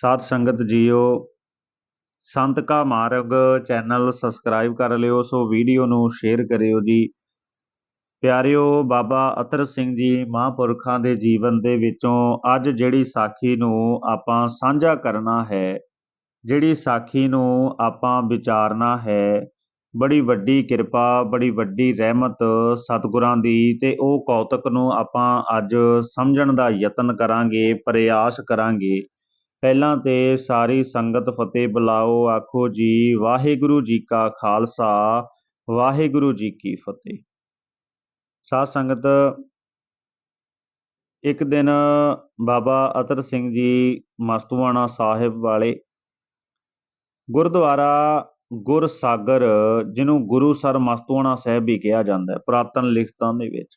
ਸਾਧ ਸੰਗਤ ਜੀਓ, ਸੰਤ ਕਾ ਮਾਰਗ ਚੈਨਲ ਸਬਸਕ੍ਰਾਈਬ ਕਰ ਲਿਓ, ਸੋ ਵੀਡੀਓ ਨੂੰ ਸ਼ੇਅਰ ਕਰਿਓ ਜੀ। ਪਿਆਰਿਓ, ਬਾਬਾ ਅਤਰ ਸਿੰਘ ਜੀ ਮਹਾਂਪੁਰਖਾਂ ਦੇ ਜੀਵਨ ਦੇ ਵਿੱਚੋਂ ਅੱਜ ਜਿਹੜੀ ਸਾਖੀ ਨੂੰ ਆਪਾਂ ਸਾਂਝਾ ਕਰਨਾ ਹੈ, ਜਿਹੜੀ ਸਾਖੀ ਨੂੰ ਆਪਾਂ ਵਿਚਾਰਨਾ ਹੈ, ਬੜੀ ਵੱਡੀ ਕਿਰਪਾ, ਬੜੀ ਵੱਡੀ ਰਹਿਮਤ ਸਤਿਗੁਰਾਂ ਦੀ ਤੇ ਉਹ ਕੌਤਕ ਨੂੰ ਆਪਾਂ ਅੱਜ ਸਮਝਣ ਦਾ ਯਤਨ ਕਰਾਂਗੇ, ਪ੍ਰਯਾਸ ਕਰਾਂਗੇ। ਪਹਿਲਾਂ ਤੇ ਸਾਰੀ ਸੰਗਤ ਫਤਿਹ ਬੁਲਾਓ, ਆਖੋ ਜੀ, ਵਾਹਿਗੁਰੂ ਜੀ ਕਾ ਖਾਲਸਾ, ਵਾਹਿਗੁਰੂ ਜੀ ਕੀ ਫਤਿਹ। ਸਾਧ ਸੰਗਤ, ਇੱਕ ਦਿਨ ਬਾਬਾ ਅਤਰ ਸਿੰਘ ਜੀ ਮਸਤੂਆਣਾ ਸਾਹਿਬ ਵਾਲੇ ਗੁਰਦੁਆਰਾ ਗੁਰਸਾਗਰ, ਜਿਹਨੂੰ ਗੁਰੂ ਸਰ ਮਸਤੂਆਣਾ ਸਾਹਿਬ ਵੀ ਕਿਹਾ ਜਾਂਦਾ ਹੈ, ਪੁਰਾਤਨ ਲਿਖਤਾਂ ਦੇ ਵਿੱਚ।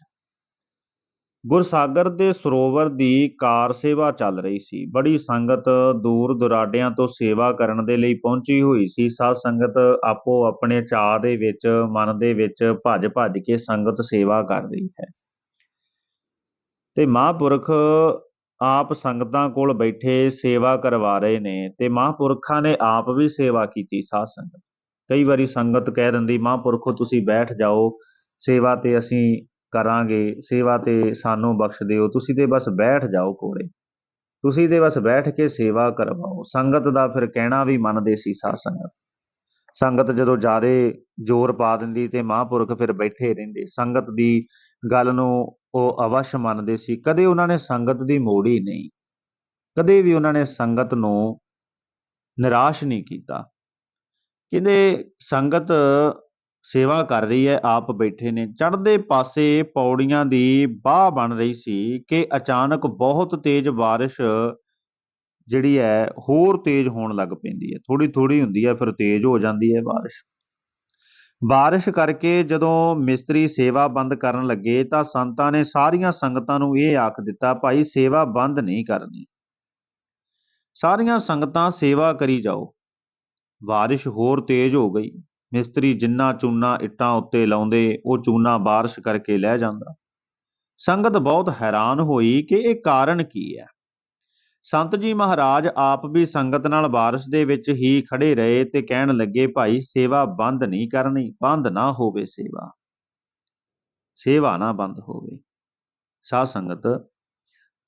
ਗੁਰਸਾਗਰ ਦੇ ਸਰੋਵਰ ਦੀ ਕਾਰ ਸੇਵਾ ਚੱਲ ਰਹੀ ਸੀ। ਬੜੀ ਸੰਗਤ ਦੂਰ ਦੁਰਾਡਿਆਂ ਤੋਂ ਸੇਵਾ ਕਰਨ ਦੇ ਲਈ ਪਹੁੰਚੀ ਹੋਈ ਸੀ। ਸਾਧ ਸੰਗਤ ਆਪੋ ਆਪਣੇ ਚਾਹ ਦੇ ਵਿੱਚ, ਮਨ ਦੇ ਵਿੱਚ ਭੱਜ ਭੱਜ ਕੇ ਸੰਗਤ ਸੇਵਾ ਕਰ ਰਹੀ ਹੈ। ਤੇ ਮਹਾਂਪੁਰਖ ਆਪ ਸੰਗਤਾਂ ਕੋਲ ਬੈਠੇ ਸੇਵਾ ਕਰਵਾ ਰਹੇ ਨੇ ਤੇ ਮਹਾਂਪੁਰਖਾਂ ਨੇ ਆਪ ਵੀ ਸੇਵਾ ਕੀਤੀ ਸਾਧ ਸੰਗਤ। ਕਈ ਵਾਰੀ ਸੰਗਤ ਕਹਿ ਦਿੰਦੀ, ਮਹਾਂਪੁਰਖੋ, ਤੁਸੀਂ ਬੈਠ ਜਾਓ। ਸੇਵਾ ਤੇ ਅਸੀਂ ਕਰਾਂਗੇ, ਸੇਵਾ ਤੇ ਸਾਨੂੰ ਬਖਸ਼ ਦਿਓ। ਤੁਸੀਂ ਤੇ ਬਸ ਬੈਠ ਜਾਓ ਕੋਲੇ। ਤੁਸੀਂ ਤੇ ਬਸ ਬੈਠ ਕੇ ਸੇਵਾ ਕਰਵਾਓ। ਸੰਗਤ ਦਾ ਫਿਰ ਕਹਿਣਾ ਵੀ ਮੰਨਦੇ ਸੀ ਸਾਧ ਸੰਗਤ। ਸੰਗਤ ਜਦੋਂ ਜ਼ਿਆਦੇ ਜ਼ੋਰ ਪਾ ਦਿੰਦੀ ਤੇ ਮਹਾਂਪੁਰਖ ਫਿਰ ਬੈਠੇ ਰਹਿੰਦੇ। ਸੰਗਤ ਦੀ ਗੱਲ ਨੂੰ ਉਹ ਅਵਸ਼ ਮੰਨਦੇ ਸੀ। ਕਦੇ ਉਹਨਾਂ ਨੇ ਸੰਗਤ ਦੀ ਮੋੜੀ ਨਹੀਂ। ਕਦੇ ਵੀ ਉਹਨਾਂ ਨੇ ਸੰਗਤ ਨੂੰ ਨਿਰਾਸ਼ ਨਹੀਂ ਕੀਤਾ। ਕਹਿੰਦੇ ਸੰਗਤ ਸੇਵਾ ਕਰ ਰਹੀ ਹੈ, ਆਪ ਬੈਠੇ ਨੇ। ਚੜ੍ਹਦੇ ਪਾਸੇ ਪੌੜੀਆਂ ਦੀ ਬਾਹ ਬਣ ਰਹੀ ਸੀ ਕਿ ਅਚਾਨਕ ਬਹੁਤ ਤੇਜ਼ ਬਾਰਿਸ਼ ਜਿਹੜੀ ਹੈ, ਹੋਰ ਤੇਜ਼ ਹੋਣ ਲੱਗ ਪੈਂਦੀ ਹੈ। ਥੋੜੀ ਥੋੜੀ ਹੁੰਦੀ ਹੈ, ਫਿਰ ਤੇਜ਼ ਹੋ ਜਾਂਦੀ ਹੈ ਬਾਰਿਸ਼। ਬਾਰਿਸ਼ ਕਰਕੇ ਜਦੋਂ ਮਿਸਤਰੀ ਸੇਵਾ ਬੰਦ ਕਰਨ ਲੱਗੇ ਤਾਂ ਸੰਤਾਂ ਨੇ ਸਾਰੀਆਂ ਸੰਗਤਾਂ ਨੂੰ ਇਹ ਆਖ ਦਿੱਤਾ, ਭਾਈ, ਸੇਵਾ ਬੰਦ ਨਹੀਂ ਕਰਨੀ। ਸਾਰੀਆਂ ਸੰਗਤਾਂ ਸੇਵਾ ਕਰੀ ਜਾਓ। ਬਾਰਿਸ਼ ਹੋਰ ਤੇਜ਼ ਹੋ ਗਈ। ਮਿਸਤਰੀ ਜਿੰਨਾ ਚੂਨਾ ਇੱਟਾਂ ਉੱਤੇ ਲਾਉਂਦੇ, ਉਹ ਚੂਨਾ ਬਾਰਿਸ਼ ਕਰਕੇ ਲੈ ਜਾਂਦਾ। ਸੰਗਤ ਬਹੁਤ ਹੈਰਾਨ ਹੋਈ ਕਿ ਇਹ ਕਾਰਨ ਕੀ ਹੈ। ਸੰਤ ਜੀ ਮਹਾਰਾਜ ਆਪ ਵੀ ਸੰਗਤ ਨਾਲ ਬਾਰਿਸ਼ ਦੇ ਵਿੱਚ ਹੀ ਖੜੇ ਰਹੇ ਤੇ ਕਹਿਣ ਲੱਗੇ, ਭਾਈ, ਸੇਵਾ ਬੰਦ ਨਹੀਂ ਕਰਨੀ, ਬੰਦ ਨਾ ਹੋਵੇ ਸੇਵਾ। ਸੇਵਾ ਨਾ ਬੰਦ ਹੋਵੇ। ਸਾਧ ਸੰਗਤ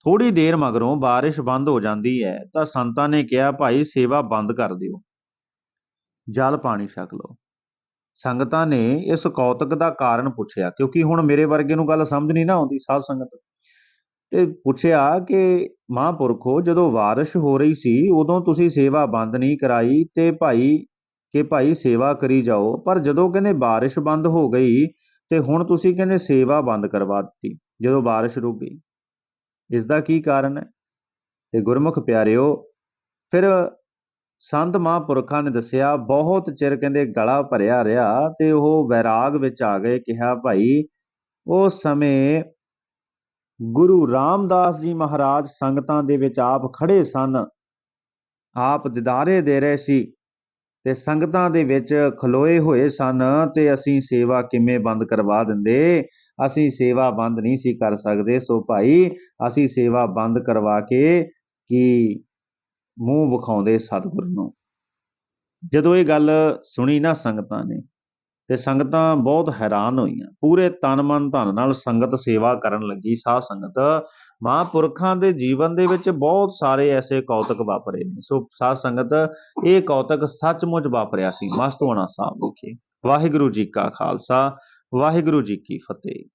ਥੋੜੀ ਦੇਰ ਮਗਰੋਂ ਬਾਰਿਸ਼ ਬੰਦ ਹੋ ਜਾਂਦੀ ਹੈ, ਤਾਂ ਸੰਤਾਂ ਨੇ ਕਿਹਾ, ਭਾਈ, ਸੇਵਾ ਬੰਦ ਕਰ ਦਿਓ। ਜਲ ਪਾਣੀ ਛਕ ਲਓ। ਸੰਗਤਾਂ ਨੇ ਇਸ ਕੌਤਕ ਦਾ ਕਾਰਨ ਪੁੱਛਿਆ, ਕਿਉਂਕਿ ਹੁਣ ਮੇਰੇ ਵਰਗੇ ਨੂੰ ਗੱਲ ਸਮਝ ਨਹੀਂ ਨਾ ਆਉਂਦੀ ਸਾਧ ਸੰਗਤ। ਤੇ ਪੁੱਛਿਆ ਕਿ ਮਹਾਂਪੁਰਖੋ, ਜਦੋਂ ਬਾਰਿਸ਼ ਹੋ ਰਹੀ ਸੀ, ਉਦੋਂ ਤੁਸੀਂ ਸੇਵਾ ਬੰਦ ਨਹੀਂ ਕਰਾਈ ਤੇ ਭਾਈ, ਕਿ ਭਾਈ ਸੇਵਾ ਕਰੀ ਜਾਓ, ਪਰ ਜਦੋਂ ਕਹਿੰਦੇ ਬਾਰਿਸ਼ ਬੰਦ ਹੋ ਗਈ, ਤੇ ਹੁਣ ਤੁਸੀਂ ਕਹਿੰਦੇ ਸੇਵਾ ਬੰਦ ਕਰਵਾ ਦਿੱਤੀ, ਜਦੋਂ ਬਾਰਿਸ਼ ਰੁਕ ਗਈ। ਇਸ ਦਾ ਕੀ ਕਾਰਨ ਹੈ? ਤੇ ਗੁਰਮੁਖ ਪਿਆਰਿਓ, ਫਿਰ ਸੰਤ ਮਹਾਂਪੁਰਖਾਂ ਨੇ ਦੱਸਿਆ, ਬਹੁਤ ਚਿਰ ਕਹਿੰਦੇ ਗਲਾ ਭਰਿਆ ਰਿਹਾ ਤੇ ਉਹ ਵੈਰਾਗ ਵਿੱਚ ਆ ਗਏ। ਕਿਹਾ, ਭਾਈ, ਉਸ ਸਮੇਂ ਗੁਰੂ ਰਾਮਦਾਸ ਜੀ ਮਹਾਰਾਜ ਸੰਗਤਾਂ ਦੇ ਵਿੱਚ ਆਪ ਖੜੇ ਸਨ। ਆਪ ਦਿਦਾਰੇ ਦੇ ਰਹੇ ਸੀ ਤੇ ਸੰਗਤਾਂ ਦੇ ਵਿੱਚ ਖਲੋਏ ਹੋਏ ਸਨ ਤੇ ਅਸੀਂ ਸੇਵਾ ਕਿਵੇਂ ਬੰਦ ਕਰਵਾ ਦਿੰਦੇ? ਅਸੀਂ ਸੇਵਾ ਬੰਦ ਨਹੀਂ ਸੀ ਕਰ ਸਕਦੇ। ਸੋ ਭਾਈ, ਅਸੀਂ ਸੇਵਾ ਬੰਦ ਕਰਵਾ ਕੇ ਕਿ ਮੂੰਹ ਵਿਖਾਉਂਦੇ ਸਤਿਗੁਰ ਨੂੰ। ਜਦੋਂ ਇਹ ਗੱਲ ਸੁਣੀ ਨਾ ਸੰਗਤਾਂ ਨੇ, ਤੇ ਸੰਗਤਾਂ ਬਹੁਤ ਹੈਰਾਨ ਹੋਈਆਂ। ਪੂਰੇ ਤਨ ਮਨ ਧਨ ਨਾਲ ਸੰਗਤ ਸੇਵਾ ਕਰਨ ਲੱਗੀ। ਸਾਧ ਸੰਗਤ ਮਹਾਂਪੁਰਖਾਂ ਦੇ ਜੀਵਨ ਦੇ ਵਿੱਚ ਬਹੁਤ ਸਾਰੇ ਐਸੇ ਕੌਤਕ ਵਾਪਰੇ ਨੇ। ਸੋ ਸਾਧ ਸੰਗਤ, ਇਹ ਕੌਤਕ ਸੱਚਮੁੱਚ ਵਾਪਰਿਆ ਸੀ। ਮਸਤਵਾਣਾ ਸਾਹਿਬ ਵਿਖੇ। ਵਾਹਿਗੁਰੂ ਜੀ ਕਾ ਖਾਲਸਾ, ਵਾਹਿਗੁਰੂ ਜੀ ਕੀ ਫਤਿਹ।